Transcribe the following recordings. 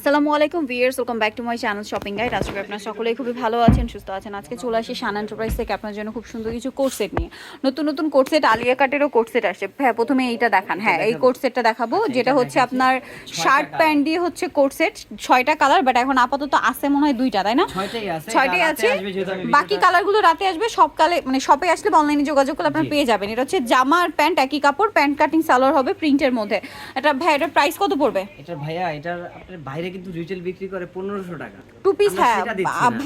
আসসালামু আলাইকুম viewers welcome back to my channel shopping guide. আজকে আপনারা সকলেই খুবই ভালো আছেন সুস্থ আছেন। আজকে চলে আসি শান এন্টারপ্রাইজ থেকে আপনার জন্য খুব সুন্দর কিছু কোট সেট নিয়ে। নতুন নতুন কোট সেট আলিয়া কাটেরও কোট সেট আসছে। হ্যাঁ প্রথমে এইটা দেখান। হ্যাঁ এই কোট সেটটা দেখাবো আচ্ছা, যেটা হচ্ছে আপনার শার্ট প্যান্ট দিয়ে হচ্ছে কোট সেট ছয়টা কালার বাট এখন আপাতত আছে মনে হয় দুইটা তাই না? ছয়টাই আছে বাকি কালারগুলো রাতে আসবে সব কালে মানে শপে আসলে অনলাইনে যোগাযোগ করলে আপনারা। পেয়ে যাবেন। এটা হচ্ছে জামা আর প্যান্ট একই কাপড় প্যান্ট কাটিং সালোয়ার হবে প্রিন্টের মধ্যে। এটা ভাই এটার প্রাইস কত পড়বে? এটার ভাইয়া এটার বাইরে কিন্তু রিটেল বিক্রি করে পনেরোশো টাকা। টু পিস হ্যাঁ।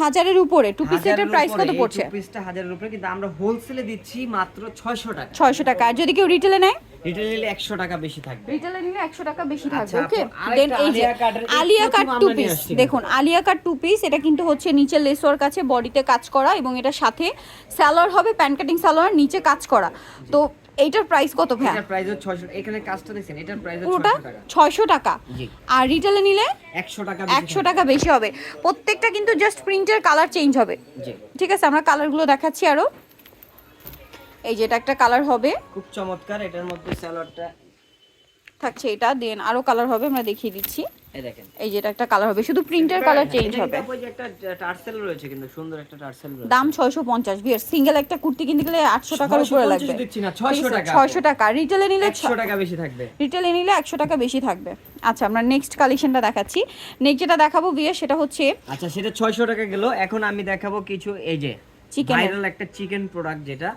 হাজারের উপরে টু পিস এটার প্রাইস কত পড়ছে? টা হাজারের উপরে কিন্তু আমরা হোলসেলে দিচ্ছি মাত্র ছয়শো টাকা। ছয়শো টাকা। আর যদি কেউ রিটেলে নেয়? রিটেল নিলে একশো টাকা বেশি থাকবে। রিটেলে নিলে একশো টাকা বেশি থাকবে আচ্ছা, ওকে দেন এই যে আলিয়া কাট টু পিস দেখুন আলিয়া কাট টু পিস এটা কিন্তু হচ্ছে নিচে লেসওয়ার কাছে বডিতে কাজ করা এবং এটা সাথে স্যালোয়ার হবে প্যান্ট কাটিং স্যালোয়ার নিচে কাজ করা। তো এইটার প্রাইস কত ভাই এটার প্রাইস হচ্ছে ছয়শো এখানে কাজটা দেখেন এটার প্রাইস পুরোটা ছয়শো টাকা। ছয়শো টাকা। আর রিটেলে নিলে একশো টাকা একশো টাকা বেশি হবে। প্রত্যেকটা কিন্তু জাস্ট প্রিন্টের কালার চেঞ্জ হবে। জি। ঠিক আছে আমরা কালারগুলো দেখাচ্ছি আরও। এই যে এটা একটা কালার হবে। খুব চমৎকার এটার মধ্যে স্যালাডটা থাকছে এটা দেন আরও কালার হবে আমরা দেখিয়ে দিচ্ছি। এই দেখেন। এই যে এটা একটা কালার হবে শুধু প্রিন্টের কালার চেঞ্জ হবে। কিন্তু যে একটা টার্সেল রয়েছে কিন্তু সুন্দর একটা টার্সেল রয়েছে। দাম ছয়শো পঞ্চাশ বিয়ার সিঙ্গেল একটা কুর্তি কিনতে গেলে আটশো টাকার উপরে 650 লাগবে। দিচ্ছি না, 600 টাকা। ছয়শো টাকা। রিটেলে নিলে একশো টাকা বেশি থাকবে। রিটেলে নিলে একশো টাকা বেশি থাকবে। আচ্ছা আমরা নেক্সট কালেকশনটা দেখাচ্ছি। নেক্সট যেটা দেখাবো বিয়ার সেটা হচ্ছে আচ্ছা সেটা ছয়শো টাকা গেল। এখন আমি দেখাবো কিছু এই যে এর। ভাইরাল একটা চিকেন প্রোডাক্ট যেটা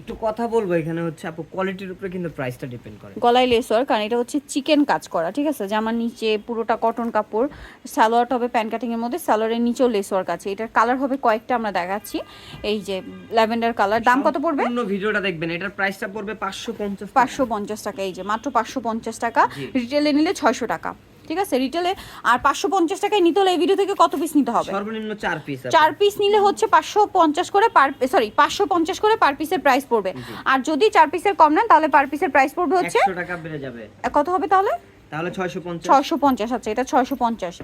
একটু কথা বলব এখানে হচ্ছে আপু কোয়ালিটির উপরে কিন্তু প্রাইসটা ডিপেন্ড করে। গলায় লেসওয়ার কারণ এটা হচ্ছে চিকেন কাজ করা ঠিক আছে? জামার নিচে পুরোটা কটন কাপড় সালোয়ারটা হবে প্যান্ট কাটিং এর মধ্যে সালোয়ারের নিচেও লেসওয়ার কাছে এটার কালার হবে কয়েকটা আমরা দেখাচ্ছি। এই যে ল্যাভেন্ডার কালার দাম কত পড়বে? পূর্ণ ভিডিওটা দেখবেন এটার প্রাইসটা পড়বে পাঁচশো পঞ্চাশ পাঁচশো পঞ্চাশ টাকা এই যে মাত্র পাঁচশো পঞ্চাশ টাকা। জি। রিটেলে নিলে ছয়শো টাকা। ঠিক আছে রিটেলে আর পাঁচশো পঞ্চাশ টাকায় নিতে হলে এই ভিডিও থেকে কত পিস নিতে হবে? সর্বনিম্ন চার পিস চার পিস নিলে হচ্ছে পাঁচশো পঞ্চাশ করে পার সরি পাঁচশো পঞ্চাশ করে পার পিসের প্রাইস পড়বে। আর যদি চার পিসের কম নেন তাহলে পার পিসের প্রাইস পড়বে হচ্ছে টাকা বেড়ে যাবে। কত হবে তাহলে? আচ্ছা এটা ছয়শো পঞ্চাশ।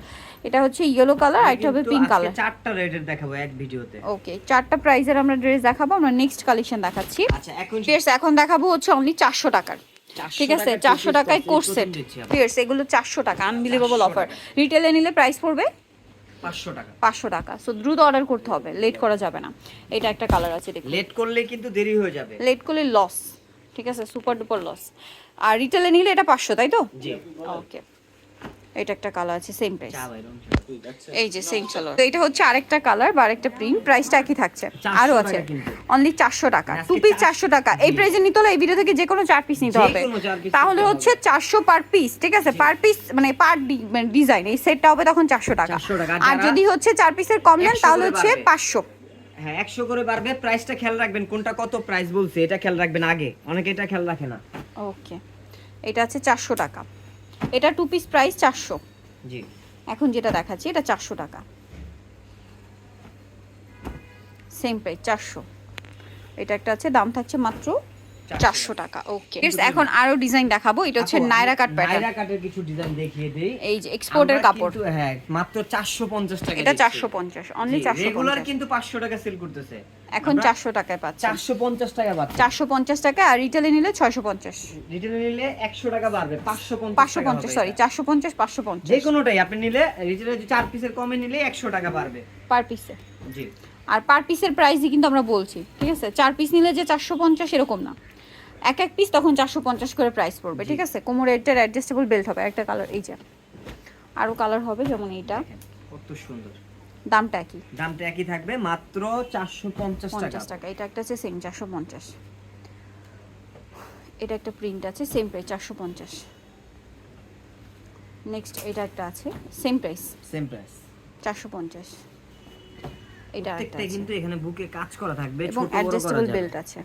এটা হচ্ছে ইয়েলো কালার আর এটা হবে পিঙ্ক কালার চারটা রেটের দেখাবো এক ভিডিওতে ওকে চারটা প্রাইজের আমরা ড্রেস দেখাবো আমরা নেক্সট কালেকশন দেখাচ্ছি। আচ্ছা এখন এখন দেখাবো হচ্ছে অনলি চারশো টাকার। 400 ঠিক আছে চারশো টাকায় কোর্স সেট ঠিক আছে পিয়ার্স এগুলো চারশো টাকা আনবিলিভেবল 400 অফার। রিটেলে নিলে প্রাইস পড়বে? পাঁচশো টাকা। পাঁচশো টাকা। সো দ্রুত অর্ডার করতে হবে লেট করা যাবে না। এটা একটা কালার আছে লেট করলে কিন্তু দেরি হয়ে যাবে। লেট করলে লস ঠিক আছে সুপার ডুপার লস আর রিটেলে নিলে এটা পাঁচশো তাই তো? জি। ওকে এটা একটা কালার আছে সেম প্রাইস এই যে সেম চলো এটা হচ্ছে আরেকটা কালার বা আরেকটা প্রিন্ট প্রাইসটা একই থাকছে। 400 আরও আছে। অনলি চারশো টাকা। টু পিস চারশো টাকা। এই প্রাইসে নিতে হলে এই ভিডিও থেকে যে কোনো চার পিস নিতে হবে। তাহলে হচ্ছে চারশো পার পিস ঠিক আছে? পার পিস মানে পার ডিজাইন এই সেটটা হবে তখন চারশো টাকা। আর যদি হচ্ছে চার পিসের কম নেন তাহলে হচ্ছে পাঁচশো। হ্যাঁ একশো করে বাড়বে। প্রাইসটা খেয়াল রাখবেন কোনটা কত প্রাইস বলছে এটা খেয়াল রাখবেন আগে। অনেকে এটা খেয়াল রাখে না। ওকে এটা আছে চারশো টাকা। এটা টু পিস প্রাইস চারশো। জি। এখন যেটা দেখাচ্ছি এটা চারশো টাকা। সেম প্রাইস চারশো। এটা একটা আছে দাম থাকছে মাত্র চারশো। টাকা ওকে এখন আরও ডিজাইন দেখাবো এটা হচ্ছে নাইরা কাট প্যাটার্ন কাটের কিছু ডিজাইন দেখিয়ে দেই। এই যে এক্সপোর্টের কাপড়। হ্যাঁ মাত্র 450 টাকা এটা চারশো পঞ্চাশ অনলি চারশো রেগুলার কিন্তু 500 টাকা সেল করতেছে। এখন চারশো টাকায় পাচ্ছে। 450 টাকা চারশো পঞ্চাশ টাকা আর রিটেলে নিলে ছয়শো পঞ্চাশ। রিটেলে নিলে 100 টাকা বাড়বে 550 পাঁচশো টাকা পঞ্চাশ হবে সরি এটা। চারশো পঞ্চাশ পাঁচশো পঞ্চাশ। যে কোনোটাই আপনি নিলে রিটেলে যে চার পিসের কমে নিলে 100 টাকা বাড়বে। পার পিসে জি। আর পার পিসের প্রাইসই কিন্তু আমরা বলছি ঠিক আছে? চার পিস নিলে যে চারশো পঞ্চাশ এরকম না। এক এক পিস তখন চারশো পঞ্চাশ করে প্রাইস পড়বে ঠিক আছে? কোমরে এটার অ্যাডজাস্টেবল বেল্ট হবে একটা কালার এই যে। আরও কালার হবে যেমন এইটা। কত সুন্দর। দামটা একই। দামটা একই থাকবে মাত্র 450 টাকা। টাকা। এটা একটা আছে সেম চারশো পঞ্চাশ। এটা একটা প্রিন্ট আছে সেম প্রাইস চারশো পঞ্চাশ। নেক্সট এটা একটা আছে সেম প্রাইস সেম প্রাইস চারশো পঞ্চাশ। এটা একটা কিন্তু এখানে বুকে কাজ করা থাকবে এবং ছোট বড় অ্যাডজাস্টেবল বেল্ট আছে।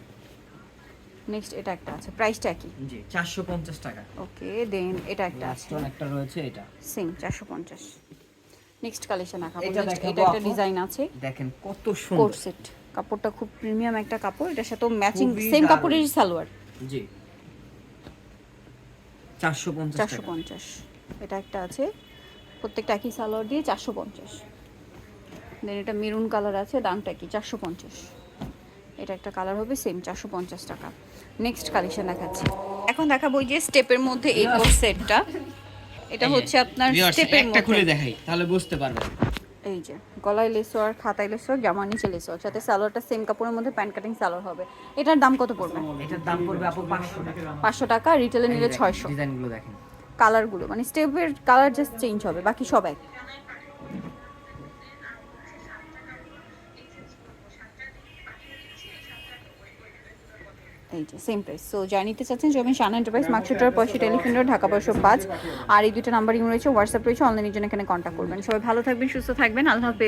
নেক্সট এটা একটা আছে প্রাইসটা কি জি 450 টাকা। ওকে দেন এটা একটা আছে। একটা রয়েছে এটা। সেম চারশো পঞ্চাশ। নেক্সট কালেকশন দেখাবো। এটা একটা ডিজাইন আছে। দেখেন কত সুন্দর। সেট কাপড়টা খুব প্রিমিয়াম একটা কাপড়। এটার সাথে ম্যাচিং সেম দারুণ। কাপড়ের সালোয়ার। জি। 450 চারশো টাকা। পঞ্চাশ। এটা একটা আছে। প্রত্যেকটা একই সালোয়ার দিয়ে চারশো পঞ্চাশ। দেন এটা মেরুন কালার আছে দামটা কি চারশো পঞ্চাশ। এটা একটা কালার হবে সেম চারশো পঞ্চাশ টাকা। নেক্সট কালেকশন দেখাচ্ছি। এখন দেখাবো যে স্টেপের মধ্যে এই কোট সেটটা এটা হচ্ছে আপনার স্টেপের একটা খুলে দেখাই তাহলে বুঝতে পারবেন। এই যে গলায় লেসো আর খাতায় লেসো জামা নিচে লেসো সাথে সালোয়ারটা সেম কাপড়ের মধ্যে প্যান্ট কাটিং সালোয়ার হবে। এটার দাম কত পড়বে? এটার দাম পড়বে আপু পাঁচশো টাকা। পাঁচশো টাকা রিটেলে নিলে ছয়শো। ডিজাইনগুলো দেখেন। কালারগুলো মানে স্টেপের কালার জাস্ট চেঞ্জ হবে বাকি সব এক। এই যে সেম প্রাইস সো যা নিতে চাচ্ছেন জমি শান এন্টারপ্রাইজ মার্কশিটার পয়সা টেলিফোন ঢাকা পয়সা পাঁচ আর এই দুটো নাম্বার রয়েছে হোয়াটসঅ্যাপ রয়েছে অনলাইনের জন্য এখানে কন্ট্যাক্ট করবেন। সবাই ভালো থাকবেন সুস্থ থাকবেন আল্লাহ হাফেজ।